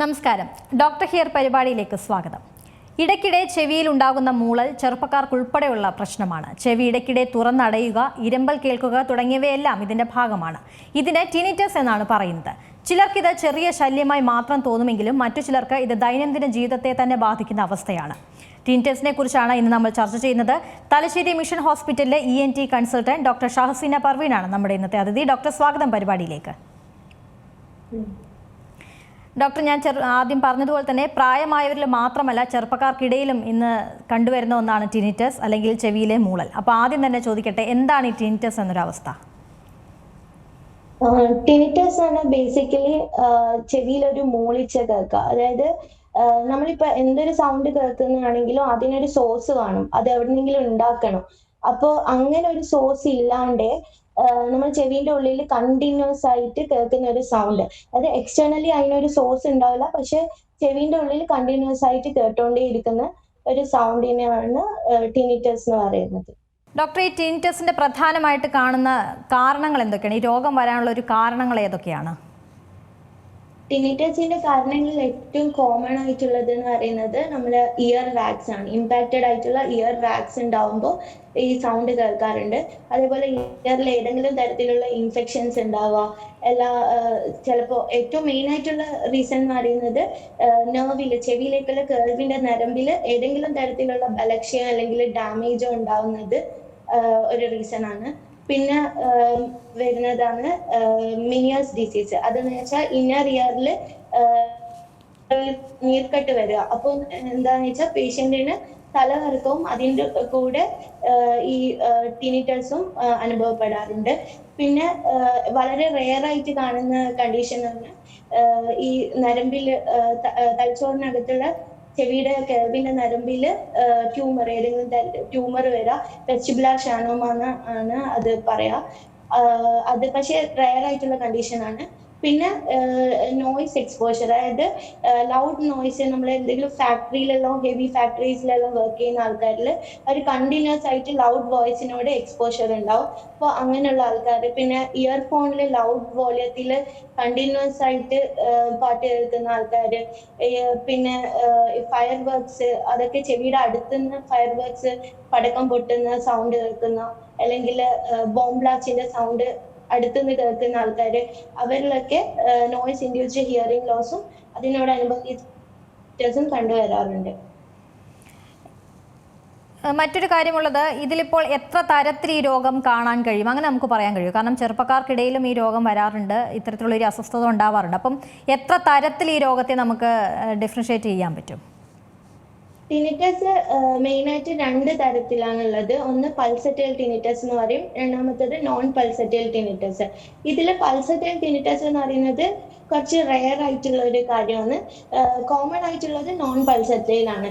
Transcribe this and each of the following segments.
നമസ്കാരം. Doctor here പരിപാടിയിലേക്ക് സ്വാഗതം. ഇടയ്ക്കിടെ ചെവിയിൽ ഉണ്ടാകുന്ന മൂളൽ ചെറുപ്പക്കാർക്കുൾപ്പെടെയുള്ള പ്രശ്നമാണ്. ചെവി ഇടയ്ക്കിടെ തുറന്നടയുക ഇരമ്പൽ കേൾക്കുക തുടങ്ങിയവയെല്ലാം ഇതിന്റെ ഭാഗമാണ്. ഇതിന് ടിനിറ്റസ് എന്നാണ് പറയുന്നത്. ചിലർക്കിത് ചെറിയ ശല്യമായി മാത്രം തോന്നുമെങ്കിലും മറ്റു ചിലർക്ക് ഇത് ദൈനംദിന ജീവിതത്തെ തന്നെ ബാധിക്കുന്ന അവസ്ഥയാണ്. ടിനിറ്റസിനെ കുറിച്ചാണ് ഇന്ന് നമ്മൾ ചർച്ച ചെയ്യുന്നത്. തലശ്ശേരി മിഷൻ ഹോസ്പിറ്റലിലെ E N T consultant doctor Shahaseena പർവീനാണ് നമ്മുടെ ഇന്നത്തെ അതിഥി. ഡോക്ടർ സ്വാഗതം പരിപാടിയിലേക്ക്. ഡോക്ടർ ഞാൻ ചെറു ആദ്യം പറഞ്ഞതുപോലെ തന്നെ പ്രായമായവരിൽ മാത്രമല്ല ചെറുപ്പക്കാർക്കിടയിലും ഇന്ന് കണ്ടുവരുന്ന ഒന്നാണ് ടിനിറ്റസ് അല്ലെങ്കിൽ ചെവിയിലെ മൂളൽ. അപ്പോൾ ആദ്യം തന്നെ ചോദിക്കട്ടെ എന്താണ് ഈ ടിനിറ്റസ് എന്നൊരവസ്ഥ? ടിനിറ്റസ് ആണ് ബേസിക്കലി ചെവിയിലൊരു മൂളിച്ച കേൾക്കുക അതായത് നമ്മളിപ്പോ എന്തൊരു സൗണ്ട് കേൾക്കുന്നതാണെങ്കിലും അതിനൊരു സോഴ്സ് കാണും. അത് എവിടെന്നെങ്കിലും ഉണ്ടാക്കണം. അപ്പോ അങ്ങനെ ഒരു സോഴ്സ് ഇല്ലാണ്ട് നമ്മൾ ചെവിന്റെ ഉള്ളിൽ കണ്ടിന്യൂസ് ആയിട്ട് കേൾക്കുന്ന ഒരു സൗണ്ട് അത് എക്സ്റ്റേണലി അതിനൊരു സോഴ്സ് ഉണ്ടാവില്ല. പക്ഷെ ചെവിന്റെ ഉള്ളിൽ കണ്ടിന്യൂസ് ആയിട്ട് കേട്ടോണ്ടേ ഇരിക്കുന്ന ഒരു സൗണ്ടിനെയാണ് ടിനിറ്റസ് എന്ന് പറയുന്നത്. ഡോക്ടർ ഈ ടിനിറ്റസിന്റെ പ്രധാനമായിട്ട് കാണുന്ന കാരണങ്ങൾ എന്തൊക്കെയാണ്? ഈ രോഗം വരാനുള്ള ഒരു കാരണങ്ങൾ ഏതൊക്കെയാണ്? ടിനിറ്റസിന്റെ കാരണങ്ങളിൽ ഏറ്റവും കോമൺ ആയിട്ടുള്ളത് എന്ന് പറയുന്നത് നമ്മുടെ ഇയർ വാക്സ് ആണ്. ഇമ്പാക്റ്റഡ് ആയിട്ടുള്ള ഇയർ വാക്സ് ഉണ്ടാവുമ്പോൾ ഈ സൗണ്ട് കേൾക്കാറുണ്ട്. അതേപോലെ ഇയറിൽ ഏതെങ്കിലും തരത്തിലുള്ള ഇൻഫെക്ഷൻസ് ഉണ്ടാവുക എല്ലാ ചിലപ്പോൾ ഏറ്റവും മെയിൻ ആയിട്ടുള്ള റീസൺ എന്ന് പറയുന്നത് നെർവിൽ ചെവിയിലേക്കുള്ള കേൾവിന്റെ നരമ്പിൽ ഏതെങ്കിലും തരത്തിലുള്ള ബലക്ഷയം അല്ലെങ്കിൽ ഡാമേജോ ഉണ്ടാവുന്നത് ഒരു റീസൺ ആണ്. പിന്നെ വരുന്നതാണ് മിനിയേഴ്സ് ഡിസീസ് അതെന്ന് വെച്ചാൽ ഇന്നർ ഇയറിൽ നീർക്കെട്ട് വരിക. അപ്പോൾ എന്താന്ന് വെച്ചാൽ പേഷ്യന്റിന് തലകറക്കവും അതിന്റെ കൂടെ ഈ ടിനിറ്റസും അനുഭവപ്പെടാറുണ്ട്. പിന്നെ വളരെ റെയർ ആയിട്ട് കാണുന്ന കണ്ടീഷൻ ആണ് ഈ നരമ്പിൽ തലച്ചോറിനകത്തുള്ള ചെവിയുടെ കേൾവിന്റെ നരമ്പിൽ ട്യൂമർ ഏതെങ്കിലും ട്യൂമർ വരാം വെസ്റ്റിബുലാർ ഷാനോമ ആണ് അത് പറയാ. അത് പക്ഷെ റയർ ആയിട്ടുള്ള കണ്ടീഷൻ ആണ്. പിന്നെ നോയ്സ് എക്സ്പോഷർ അതായത് ലൗഡ് നോയ്സ് നമ്മൾ എന്തെങ്കിലും ഫാക്ടറിയിലെല്ലാം ഹെവി ഫാക്ടറീസിലെല്ലാം വർക്ക് ചെയ്യുന്ന ആൾക്കാരിൽ അവർ കണ്ടിന്യൂസ് ആയിട്ട് ലൗഡ് വോയിസിനോട് എക്സ്പോഷർ ഉണ്ടാവും. അപ്പോൾ അങ്ങനെയുള്ള ആൾക്കാർ പിന്നെ ഇയർഫോണിൽ ലൗഡ് വോളിയത്തിൽ കണ്ടിന്യൂസ് ആയിട്ട് പാട്ട് കേൾക്കുന്ന ആൾക്കാർ പിന്നെ ഫയർ വർക്ക്സ് അതൊക്കെ ചെവിയുടെ അടുത്തുനിന്ന് ഫയർ വർക്ക്സ് പടക്കം പൊട്ടുന്ന സൗണ്ട് കേൾക്കുന്ന അല്ലെങ്കിൽ ബോംബ് ബ്ലാസ്റ്റിന്റെ സൗണ്ട് അടുത്തുനിന്ന് കേൾക്കുന്ന ആൾക്കാര് അവരിലൊക്കെ നോയിസ് ഇൻഡ്യൂസ്ഡ് ഹിയറിംഗ് ലോസും അതിനോടനുബന്ധിച്ചും കണ്ടുവരാറുണ്ട് മറ്റൊരു കാര്യമുള്ളത് ഇതിലിപ്പോൾ എത്ര തരത്തിൽ ഈ രോഗം കാണാൻ കഴിയും? അങ്ങനെ നമുക്ക് പറയാൻ കഴിയും. കാരണം ചെറുപ്പക്കാർക്കിടയിലും ഈ രോഗം വരാറുണ്ട്. ഇത്തരത്തിലുള്ള ഒരു അസ്വസ്ഥത ഉണ്ടാവാറുണ്ട്. അപ്പം എത്ര തരത്തിൽ ഈ രോഗത്തെ നമുക്ക് ഡിഫറൻഷ്യേറ്റ് ചെയ്യാൻ പറ്റും? ടിനിറ്റസ് മെയിൻ ആയിട്ട് രണ്ട് തരത്തിലാണുള്ളത്. ഒന്ന് പൾസറ്റൈൽ ടിനിറ്റസ് എന്ന് പറയും. രണ്ടാമത്തത് നോൺ പൾസറ്റൈൽ ടിനിറ്റസ്. ഇതിൽ പൾസറ്റൈൽ ടിനിറ്റസ് എന്ന് പറയുന്നത് കുറച്ച് റെയർ ആയിട്ടുള്ള ഒരു കാര്യമാണ്. കോമൺ ആയിട്ടുള്ളത് നോൺ പൾസറ്റൈൽ ആണ്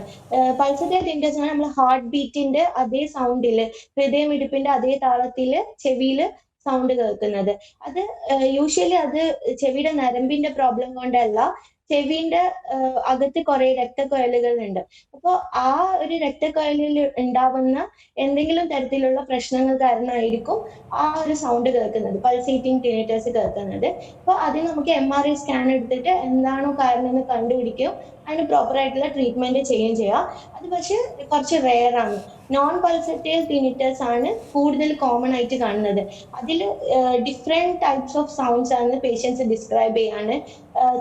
പൾസറ്റൈൽ ടിനിറ്റസ് ആണ് നമ്മൾ ഹാർട്ട് ബീറ്റിന്റെ അതേ സൗണ്ടിൽ ഹൃദയമിടിപ്പിന്റെ അതേ താളത്തിൽ ചെവിയിൽ സൗണ്ട് കേൾക്കുന്നത്. അത് യൂഷ്വലി അത് ചെവിയുടെ നരമ്പിന്റെ പ്രോബ്ലം കൊണ്ടല്ല ചെവിന്റെ അകത്ത് കുറെ രക്തക്കുഴലുകൾ ഉണ്ട് അപ്പോൾ ആ ഒരു രക്തക്കുഴലിൽ ഉണ്ടാവുന്ന എന്തെങ്കിലും തരത്തിലുള്ള പ്രശ്നങ്ങൾ കാരണമായിരിക്കും ആ ഒരു സൗണ്ട് കേൾക്കുന്നത് പൾസേറ്റിംഗ് ടിനേറ്റേഴ്സ് കേൾക്കുന്നത്. അപ്പോൾ അതിന് നമുക്ക് എം ആർ ഐ സ്കാൻ എടുത്തിട്ട് എന്താണോ കാരണം എന്ന് കണ്ടുപിടിക്കുകയും അതിന് പ്രോപ്പർ ആയിട്ടുള്ള ട്രീറ്റ്മെന്റ് ചെയ്യുകയും ചെയ്യാം അത് പക്ഷേ കുറച്ച് റെയർ ആണ്. നോൺ പൾസറ്റൈൽ ടിനിറ്റേഴ്സ് ആണ് കൂടുതൽ കോമൺ ആയിട്ട് കാണുന്നത്. അതിൽ ഡിഫറെന്റ് ടൈപ്സ് ഓഫ് സൗണ്ട്സ് ആണ് പേഷ്യൻസ് ഡിസ്ക്രൈബ് ചെയ്യാണ്.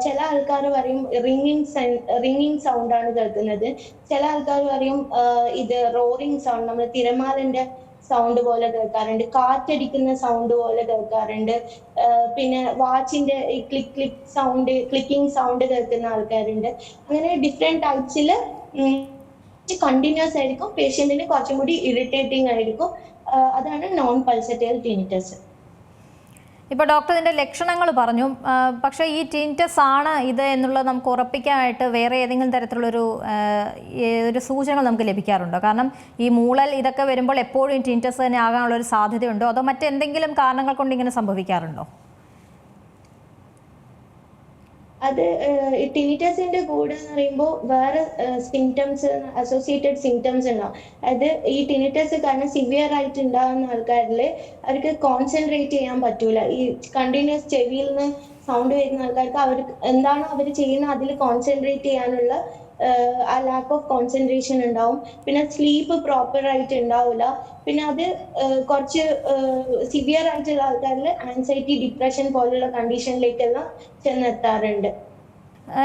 ചില ആൾക്കാർ പറയും റിംഗിങ് റിംഗിങ് സൗണ്ട് ആണ് കേൾക്കുന്നത്. ചില ആൾക്കാർ പറയും ഇത് റോറിങ് സൗണ്ട് നമ്മൾ തിരമാലന്റെ സൗണ്ട് പോലെ കേൾക്കാറുണ്ട്. കാറ്റടിക്കുന്ന സൗണ്ട് പോലെ കേൾക്കാറുണ്ട്. പിന്നെ വാച്ചിന്റെ ഈ click click sound clicking sound കേൾക്കുന്ന ആൾക്കാരുണ്ട്. അങ്ങനെ ഡിഫറെന്റ് ടൈപ്സിൽ കണ്ടിന്യൂസ് ആയിരിക്കും. പേഷ്യന്റിന് കുറച്ചും കൂടി ഇറിറ്റേറ്റിംഗ് ആയിരിക്കും. അതാണ് നോൺ പൾസറ്റൈൽ ടിനിറ്റസ് ഇപ്പോൾ ഡോക്ടർ ലക്ഷണങ്ങൾ പറഞ്ഞു. പക്ഷേ ഈ ടിന്റസ് ആണ് ഇത് എന്നുള്ളത് നമുക്ക് ഉറപ്പിക്കാനായിട്ട് വേറെ ഏതെങ്കിലും തരത്തിലുള്ളൊരു ഒരു സൂചനകൾ നമുക്ക് ലഭിക്കാറുണ്ടോ? കാരണം ഈ മൂളൽ ഇതൊക്കെ വരുമ്പോൾ എപ്പോഴും ടിന്റസ് തന്നെ ആകാനുള്ള ഒരു സാധ്യതയുണ്ടോ? അതോ മറ്റെന്തെങ്കിലും കാരണങ്ങൾ കൊണ്ട് ഇങ്ങനെ സംഭവിക്കാറുണ്ടോ? അത് ടീറ്റസിന്റെ കൂടെ എന്ന് പറയുമ്പോൾ വേറെ സിംറ്റംസ് അസോസിയേറ്റഡ് സിംറ്റംസ് ഉണ്ടാവും. അതായത് ഈ ടിനിറ്റസ് കാരണം സിവിയർ ആയിട്ട് ഉണ്ടാകുന്ന ആൾക്കാരിൽ അവർക്ക് കോൺസെൻട്രേറ്റ് ചെയ്യാൻ പറ്റൂല. ഈ കണ്ടിന്യൂസ് ചെവിയിൽ നിന്ന് സൗണ്ട് വരുന്ന ആൾക്കാർക്ക് അവർ എന്താണോ അവർ ചെയ്യുന്നത് അതിൽ കോൺസെൻട്രേറ്റ് ചെയ്യാനുള്ള ആ ലാക്ക് ഓഫ് കോൺസെൻട്രേഷൻ ഉണ്ടാവും. പിന്നെ സ്ലീപ്പ് പ്രോപ്പർ ആയിട്ട് ഉണ്ടാവില്ല പിന്നെ അത് കുറച്ച് സിവിയർ ആയിട്ടുള്ള ആൾക്കാരിൽ ആൻസൈറ്റി ഡിപ്രഷൻ പോലുള്ള കണ്ടീഷനിലേക്കെല്ലാം ചെന്നെത്താറുണ്ട്.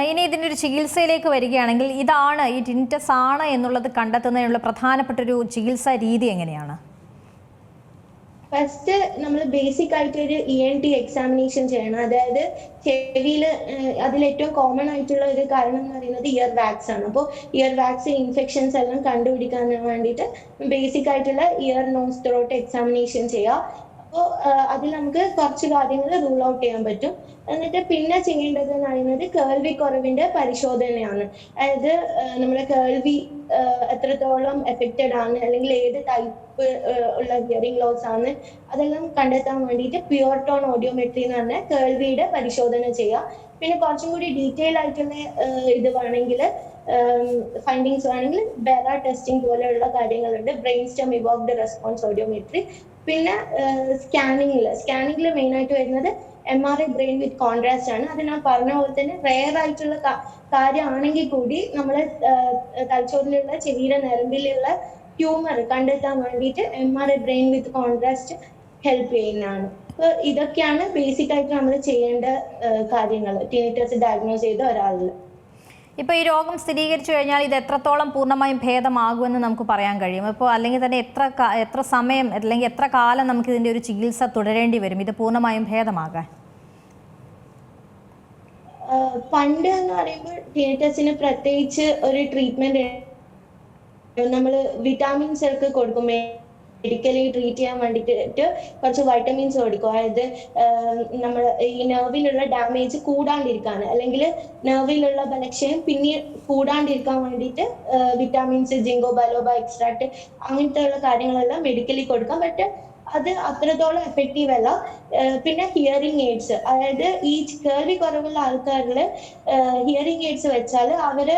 ഇനി ഇതിന്റെ ഒരു ചികിത്സയിലേക്ക് വരികയാണെങ്കിൽ ഇതാണ് ഈ ടിന്റസ് ആണ് എന്നുള്ളത് കണ്ടെത്തുന്നതിനുള്ള പ്രധാനപ്പെട്ട ഒരു ചികിത്സാ രീതി എങ്ങനെയാണ്? ഫസ്റ്റ് നമ്മൾ ബേസിക് ആയിട്ട് ഒരു ഇ എൻ ടി എക്സാമിനേഷൻ ചെയ്യണം. അതായത് ചെവിയിൽ അതിൽ ഏറ്റവും കോമൺ ആയിട്ടുള്ള ഒരു കാരണം എന്ന് പറയുന്നത് ഇയർ വാക്സ് ആണ്. അപ്പോൾ ഇയർ വാക്സ് ഇൻഫെക്ഷൻസ് എല്ലാം കണ്ടുപിടിക്കാൻ വേണ്ടിയിട്ട് ബേസിക് ആയിട്ടുള്ള ഇയർ നോസ് ത്രോട്ട് എക്സാമിനേഷൻ ചെയ്യുക അപ്പോൾ അതിൽ നമുക്ക് കുറച്ച് കാര്യങ്ങൾ റൂൾ ഔട്ട് ചെയ്യാൻ പറ്റും. എന്നിട്ട് പിന്നെ ചെയ്യേണ്ടത് എന്ന് പറയുന്നത് കേൾവി കുറവിന്റെ പരിശോധനയാണ്. അതായത് നമ്മുടെ കേൾവി എത്രത്തോളം എഫക്റ്റഡ് ആണ് അല്ലെങ്കിൽ ഏത് ടൈപ്പ് ഉള്ള ഹിയറിംഗ് ലോസ് ആണ് അതെല്ലാം കണ്ടെത്താൻ വേണ്ടിയിട്ട് പ്യുവർ ടോൺ ഓഡിയോമെട്രി എന്ന് പറഞ്ഞ കേൾവിയുടെ പരിശോധന ചെയ്യുക. പിന്നെ കുറച്ചും കൂടി ഡീറ്റെയിൽ ആയിട്ടുള്ള ഇത് വേണമെങ്കിൽ ഫൈൻഡിങ്സ് വേണമെങ്കിൽ ബെറ ടെസ്റ്റിംഗ് പോലെയുള്ള കാര്യങ്ങളുണ്ട്. Brain stem evoked response audiometry പിന്നെ സ്കാനിങ്ങിൽ സ്കാനിങ്ങിൽ മെയിൻ ആയിട്ട് വരുന്നത് M R I brain with contrast ആണ്. അത് ഞാൻ പറഞ്ഞ പോലെ തന്നെ റെയർ ആയിട്ടുള്ള കാര്യമാണെങ്കിൽ കൂടി നമ്മളെ തലച്ചോറിലുള്ള ചെവിയുടെ നരമ്പിലുള്ള ട്യൂമർ കണ്ടെത്താൻ വേണ്ടിയിട്ട് M R I brain with contrast help ചെയ്യുന്നതാണ്. അപ്പൊ ഇതൊക്കെയാണ് ബേസിക് ആയിട്ട് നമ്മൾ ചെയ്യേണ്ട കാര്യങ്ങൾ ടീനേറ്റേഴ്സ് ഡയഗ്നോസ് ചെയ്ത ഒരാളിൽ ഇപ്പോൾ ഈ രോഗം സ്ഥിരീകരിച്ചു കഴിഞ്ഞാൽ ഇത് എത്രത്തോളം പൂർണമായും ഭേദമാകുമെന്ന് നമുക്ക് പറയാൻ കഴിയും. ഇപ്പോൾ അല്ലെങ്കിൽ തന്നെ എത്ര എത്ര സമയം അല്ലെങ്കിൽ എത്ര കാലം നമുക്ക് ഇതിന്റെ ഒരു ചികിത്സ തുടരേണ്ടി വരും? ഇത് പൂർണമായും ഭേദമാകാൻ. പണ്ട് എന്ന് പറയുമ്പോൾ തിയേറ്റേഴ്സിന് പ്രത്യേകിച്ച് ഒരു ട്രീറ്റ്മെന്റ് നമ്മൾ വിറ്റാമിൻസ് ഒക്കെ കൊടുക്കും മെഡിക്കലി ട്രീറ്റ് ചെയ്യാൻ വേണ്ടിയിട്ട് കുറച്ച് വൈറ്റമിൻസ് കൊടുക്കും അതായത് നമ്മൾ ഈ നെർവിലുള്ള ഡാമേജ് കൂടാണ്ടിരിക്കാൻ അല്ലെങ്കിൽ നെർവിലുള്ള ബലക്ഷയം പിന്നെ കൂടാണ്ടിരിക്കാൻ വേണ്ടിയിട്ട് വിറ്റാമിൻസ് ജിങ്കോ ബലോബ എക്സ്ട്രാക്ട് അങ്ങനത്തെ ഉള്ള കാര്യങ്ങളെല്ലാം മെഡിക്കലി കൊടുക്കാം. ബട്ട് അത് അത്രത്തോളം എഫക്റ്റീവ് അല്ല. പിന്നെ ഹിയറിംഗ് എയ്ഡ്സ് അതായത് ഈ കേൾവി കുറവുള്ള ആൾക്കാരിൽ ഹിയറിംഗ് എയ്ഡ്സ് വെച്ചാൽ അവർ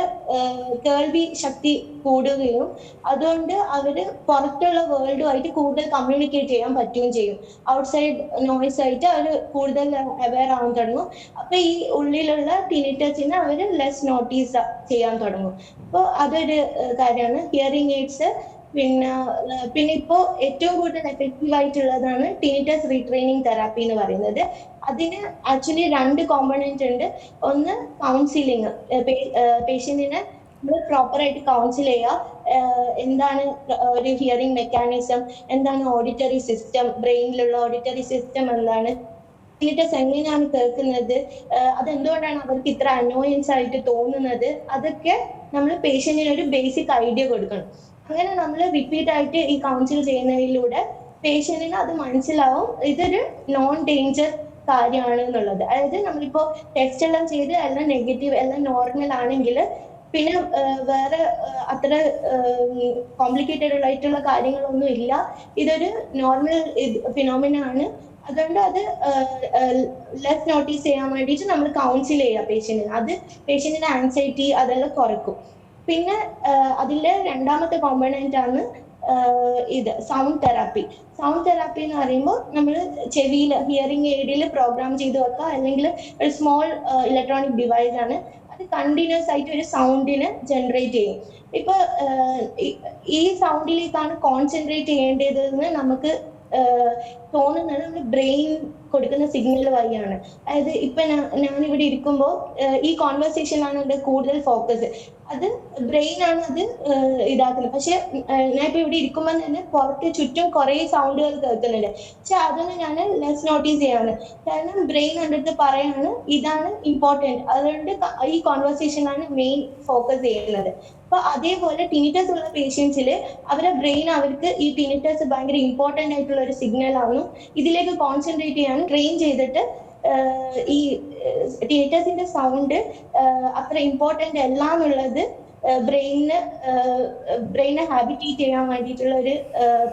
കേൾവി ശക്തി കൂടുകയും അതുകൊണ്ട് അവർ പുറത്തുള്ള വേൾഡുമായിട്ട് കൂടുതൽ കമ്മ്യൂണിക്കേറ്റ് ചെയ്യാൻ പറ്റുകയും ചെയ്യും. ഔട്ട്സൈഡ് നോയ്സ് ആയിട്ട് അവർ കൂടുതൽ അവെയർ ആവാൻ തുടങ്ങും. അപ്പൊ ഈ ഉള്ളിലുള്ള തിനിറ്റച്ചിനെ അവർ ലെസ് നോട്ടീസ് ചെയ്യാൻ തുടങ്ങും. അപ്പോൾ അതൊരു കാര്യമാണ്. ഹിയറിംഗ് എയ്ഡ്സ് പിന്നെ പിന്നെ ഇപ്പോ ഏറ്റവും കൂടുതൽ എഫക്റ്റീവ് ആയിട്ടുള്ളതാണ് ടിനിറ്റസ് റീട്രെയിനിങ് തെറാപ്പി എന്ന് പറയുന്നത്. അതിന് ആക്ച്വലി രണ്ട് കോമ്പണന്റ് ഉണ്ട്. ഒന്ന് കൗൺസിലിംഗ് പേഷ്യന്റിനെ നമ്മൾ പ്രോപ്പറായിട്ട് കൗൺസിൽ ചെയ്യുക. എന്താണ് ഒരു ഹിയറിംഗ് മെക്കാനിസം എന്താണ് ഓഡിറ്ററി സിസ്റ്റം ബ്രെയിനിലുള്ള ഓഡിറ്ററി സിസ്റ്റം എന്താണ്. ടിനിറ്റസ് എങ്ങനെയാണ് കേൾക്കുന്നത് അതെന്തുകൊണ്ടാണ് അവർക്ക് ഇത്ര അനോയൻസ് ആയിട്ട് തോന്നുന്നത് അതൊക്കെ നമ്മൾ പേഷ്യന്റിന് ഒരു ബേസിക് ഐഡിയ കൊടുക്കണം. അങ്ങനെ നമ്മൾ റിപ്പീറ്റ് ആയിട്ട് ഈ കൗൺസിൽ ചെയ്യുന്നതിലൂടെ പേഷ്യന്റിന് അത് മനസ്സിലാവും. ഇതൊരു നോൺ ഡേഞ്ചർ കാര്യമാണ് എന്നുള്ളത് അതായത് നമ്മളിപ്പോ ടെസ്റ്റ് എല്ലാം ചെയ്ത് എല്ലാം നെഗറ്റീവ് എല്ലാം നോർമൽ ആണെങ്കിൽ പിന്നെ വേറെ അത്ര കോംപ്ലിക്കേറ്റഡ് ആയിട്ടുള്ള കാര്യങ്ങളൊന്നും ഇല്ല. ഇതൊരു നോർമൽ ഫിനോമിന ആണ്. അതുകൊണ്ട് അത് ലെസ് നോട്ടീസ് ചെയ്യാൻ വേണ്ടിയിട്ട് നമ്മൾ കൗൺസിൽ ചെയ്യുക പേഷ്യന്റിന് അത് പേഷ്യന്റിന്റെ ആൻസൈറ്റി അതെല്ലാം കുറക്കും പിന്നെ അതിലെ രണ്ടാമത്തെ കോമ്പണന്റ് ആണ് ഇത് സൗണ്ട് തെറാപ്പി സൗണ്ട് തെറാപ്പി എന്ന് പറയുമ്പോൾ നമ്മൾ ചെവിയിൽ ഹിയറിംഗ് എയ്ഡിൽ പ്രോഗ്രാം ചെയ്ത് വെക്കുക. അല്ലെങ്കിൽ ഒരു സ്മോൾ ഇലക്ട്രോണിക് ഡിവൈസ് ആണ്. അത് കണ്ടിന്യൂസ് ആയിട്ട് ഒരു സൗണ്ടിന് ജനറേറ്റ് ചെയ്യും. ഇപ്പൊ ഈ- ഈ സൗണ്ടിലേക്കാണ് കോൺസെൻട്രേറ്റ് ചെയ്യേണ്ടതെന്ന് നമുക്ക് തോന്നുന്നത്. നമ്മുടെ ബ്രെയിൻ കൊടുക്കുന്ന സിഗ്നൽ വഴിയാണ്. അതായത് ഇപ്പൊ ഞാൻ ഇവിടെ ഇരിക്കുമ്പോൾ ഈ കോൺവെർസേഷനാണ് എന്റെ കൂടുതൽ ഫോക്കസ് അത് ബ്രെയിൻ ആണ് അത് ഇതാക്കുന്നത്. പക്ഷെ ഞാൻ ഇപ്പൊ ഇവിടെ ഇരിക്കുമ്പോൾ തന്നെ പുറത്ത് ചുറ്റും കുറെ സൗണ്ടുകൾ കേൾക്കുന്നുണ്ട്. പക്ഷെ അതൊന്നും ഞാൻ ലെസ് നോട്ടീസ് ചെയ്യാണ് കാരണം ബ്രെയിൻ എന്റെ പറയാണ് ഇതാണ് ഇമ്പോർട്ടന്റ് അതുകൊണ്ട് ഈ കോൺവെർസേഷനാണ് മെയിൻ ഫോക്കസ് ചെയ്യുന്നത്. അപ്പൊ അതേപോലെ ടിനിറ്റസ് ഉള്ള പേഷ്യൻസിൽ അവരുടെ ബ്രെയിൻ അവർക്ക് ഈ ടിനിറ്റസ് ഭയങ്കര ഇമ്പോർട്ടന്റ് ആയിട്ടുള്ള ഒരു സിഗ്നൽ ആണ്. ഇതിലേക്ക് കോൺസെൻട്രേറ്റ് ചെയ്യാൻ ട്രെയിൻ ചെയ്തിട്ട് ഈ തിയേറ്റേഴ്സിന്റെ സൗണ്ട് അത്ര ഇമ്പോർട്ടന്റ് അല്ല എന്നുള്ളത് ബ്രെയിനിന് ബ്രെയിനെ ഹാബിറ്റേറ്റ് ചെയ്യാൻ വേണ്ടിയിട്ടുള്ള ഒരു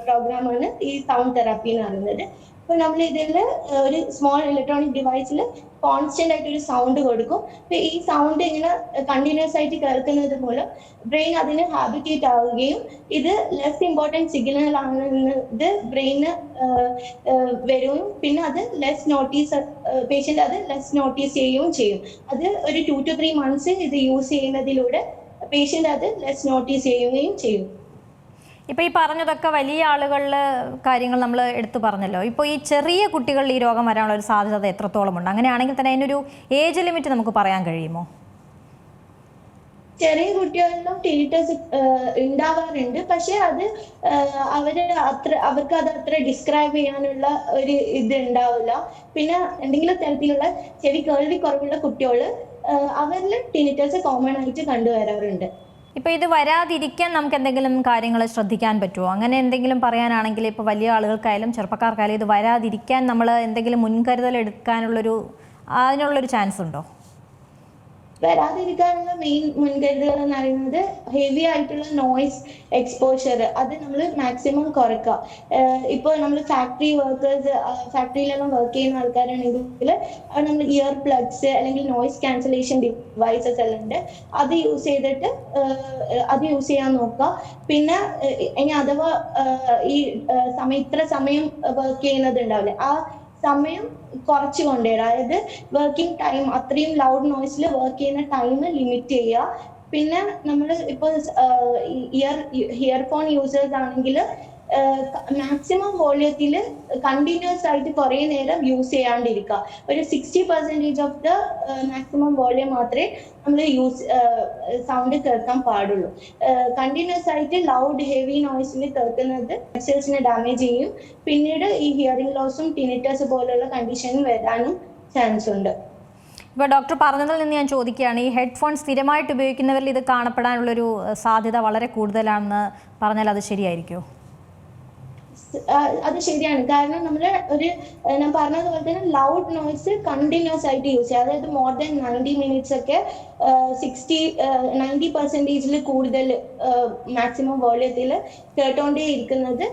പ്രോഗ്രാമാണ് ഈ സൗണ്ട് തെറാപ്പി എന്ന് പറയുന്നത്. അപ്പൊ നമ്മൾ ഇതിൽ ഒരു സ്മോൾ ഇലക്ട്രോണിക് ഡിവൈസിൽ കോൺസ്റ്റന്റ് ആയിട്ട് ഒരു സൗണ്ട് കൊടുക്കും. അപ്പൊ ഈ സൗണ്ട് ഇങ്ങനെ കണ്ടിന്യൂസ് ആയിട്ട് കേൾക്കുന്നത് മൂലം ബ്രെയിൻ അതിന് ഹാബിറ്റേറ്റ് ആവുകയും ഇത് ലെസ് ഇമ്പോർട്ടന്റ് സിഗ്നൽ ഇത് ബ്രെയിന് വരും. പിന്നെ അത് ലെസ് നോട്ടീസ് പേഷ്യന്റ് അത് ലെസ് നോട്ടീസ് ചെയ്യുകയും ചെയ്യും. അത് ഒരു ടു ടു ത്രീ മന്ത്സ് ഇത് യൂസ് ചെയ്യുന്നതിലൂടെ പേഷ്യന്റ് അത് ലെസ് നോട്ടീസ് ചെയ്യുകയും ചെയ്യും. ഇപ്പോൾ ഈ പറഞ്ഞതൊക്കെ വലിയ ആളുകളിൽ കാര്യങ്ങൾ നമ്മൾ എടുത്തു പറഞ്ഞല്ലോ. ഇപ്പോൾ ഈ ചെറിയ കുട്ടികളിൽ ഈ രോഗം വരാനുള്ള ഒരു സാധ്യത എത്രത്തോളം ഉണ്ട്? അങ്ങനെയാണെങ്കിൽ തന്നെ അതിനൊരു ഏജ് ലിമിറ്റ് നമുക്ക് പറയാൻ കഴിയുമോ? ചെറിയ കുട്ടികളിലും ടീറ്റേഴ്സ് ഉണ്ടാവാറുണ്ട്. പക്ഷെ അത് അവർ അത്ര അവർക്ക് അത് അത്ര ഡിസ്ക്രൈബ് ചെയ്യാനുള്ള ഒരു ഇത് ഉണ്ടാവില്ല. പിന്നെ എന്തെങ്കിലും തരത്തിലുള്ള ചെവി കേൾവി കുറവുള്ള കുട്ടികൾ അവരിൽ ടീനേറ്റേഴ്സ് കോമൺ ആയിട്ട് കണ്ടുവരാറുണ്ട്. ഇപ്പോൾ ഇത് വരാതിരിക്കാൻ നമുക്ക് എന്തെങ്കിലും കാര്യങ്ങൾ ശ്രദ്ധിക്കാൻ പറ്റുമോ അങ്ങനെ എന്തെങ്കിലും പറയാനാണെങ്കിൽ ഇപ്പോൾ വലിയ ആളുകൾക്കായാലും ചെറുപ്പക്കാർക്കായാലും ഇത് വരാതിരിക്കാൻ നമ്മൾ എന്തെങ്കിലും മുൻകരുതൽ എടുക്കാനുള്ളൊരു അതിനുള്ളൊരു ചാൻസ് ഉണ്ടോ? വരാതിരിക്കാനുള്ള മെയിൻ മുൻകരുതൽ എന്ന് പറയുന്നത് ഹെവി ആയിട്ടുള്ള നോയ്സ് എക്സ്പോഷർ അത് നമ്മൾ മാക്സിമം കുറക്കുക ഇപ്പോൾ നമ്മൾ ഫാക്ടറി വർക്കേഴ്സ് ഫാക്ടറിയിലെല്ലാം വർക്ക് ചെയ്യുന്ന ആൾക്കാരാണെങ്കിൽ നമ്മൾ ഇയർ പ്ലഗ്സ് അല്ലെങ്കിൽ നോയ്സ് ക്യാൻസലേഷൻ ഡിവൈസസ് എല്ലാം ഉണ്ട്. അത് യൂസ് ചെയ്തിട്ട് അത് യൂസ് ചെയ്യാൻ നോക്കുക. പിന്നെ ഇനി അഥവാ ഈ സമയം ഇത്ര സമയം വർക്ക് ചെയ്യുന്നത് ഉണ്ടാവില്ലേ? ആ സമയം കുറച്ച് കൊണ്ടുവരിക. അതായത് വർക്കിംഗ് ടൈം അത്രയും ലൗഡ് നോയ്സിൽ വർക്ക് ചെയ്യുന്ന ടൈം ലിമിറ്റ് ചെയ്യുക. പിന്നെ നമ്മൾ ഇപ്പോൾ ഇയർ ഇയർഫോൺ യൂസേഴ്സ് ആണെങ്കിൽ മാക്സിമം വോളിയത്തിൽ കണ്ടിന്യൂസ് ആയിട്ട് കുറേ നേരം യൂസ് ചെയ്യാണ്ടിരിക്കുക ഒരു sixty percentage of the maximum volume മാത്രമേ നമ്മൾ യൂസ് സൗണ്ട് കേൾക്കാൻ പാടുള്ളൂ. കണ്ടിന്യൂസ് ആയിട്ട് ലൗഡ് ഹെവി നോയ്സിൽ കേൾക്കുന്നത് മസിൽസിനെ ഡാമേജ് ചെയ്യും. പിന്നീട് ഈ ഹിയറിംഗ് ലോസും ടിനിറ്റസ് പോലുള്ള കണ്ടീഷനും വരാനും ചാൻസ് ഉണ്ട്. ഇപ്പോൾ ഡോക്ടർ പറഞ്ഞതിൽ നിന്ന് ഞാൻ ചോദിക്കുകയാണ് ഈ ഹെഡ്ഫോൺ സ്ഥിരമായിട്ട് ഉപയോഗിക്കുന്നവരിൽ ഇത് കാണപ്പെടാനുള്ളൊരു സാധ്യത വളരെ കൂടുതലാണെന്ന് പറഞ്ഞാൽ അത് ശരിയായിരിക്കുമോ? അത് ശരിയാണ്. കാരണം നമ്മൾ ഒരു ഞാൻ പറഞ്ഞതുപോലെ തന്നെ ലൗഡ് നോയ്സ് കണ്ടിന്യൂസ് ആയിട്ട് യൂസ് ചെയ്യുക അതായത് മോർ ദാൻ നയന്റി മിനിറ്റ്സ് ഒക്കെ സിക്സ്റ്റി നയന്റി പെർസെന്റേജിൽ കൂടുതൽ മാക്സിമം വോളിയത്തിൽ കേട്ടോണ്ടേ ഇരിക്കുന്നത്.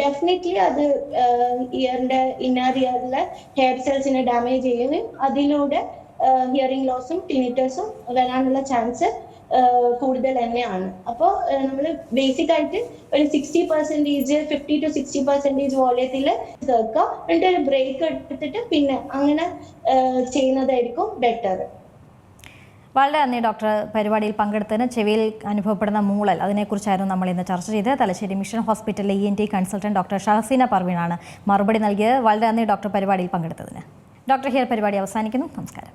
ഡെഫിനറ്റ്ലി അത് ഇയറിന്റെ ഇന്നർ ഇയറിലെ ഹെയർ സെൽസിനെ ഡാമേജ് ചെയ്യുകയും അതിലൂടെ ഹിയറിംഗ് ലോസും ടിനിറ്റേഴ്സും വരാനുള്ള ചാൻസ് കൂടുതൽ തന്നെയാണ്. അപ്പോൾ നമ്മൾ ബേസിക് ആയിട്ട് ഒരു sixty percentage fifty to sixty percentage വോളിയത്തിൽ ചേർക്കുക. എന്നിട്ട് ഒരു ബ്രേക്ക് എടുത്തിട്ട് പിന്നെ അങ്ങനെ ചെയ്യുന്നതായിരിക്കും ബെറ്റർ വളരെ നന്ദി ഡോക്ടർ പരിപാടിയിൽ പങ്കെടുത്തതിന്. ചെവിയിൽ അനുഭവപ്പെടുന്ന മൂളൽ അതിനെക്കുറിച്ചായിരുന്നു നമ്മൾ ഇന്ന് ചർച്ച ചെയ്തത്. തലശ്ശേരി മിഷൻ ഹോസ്പിറ്റലിലെ E N T consultant doctor Shahaseena പർവീണാണ് മറുപടി നൽകിയത്. വളരെ നന്ദി ഡോക്ടർ പരിപാടിയിൽ പങ്കെടുത്തതിന്. ഡോക്ടർ ഹിയർ പരിപാടി അവസാനിക്കുന്നു. നമസ്കാരം.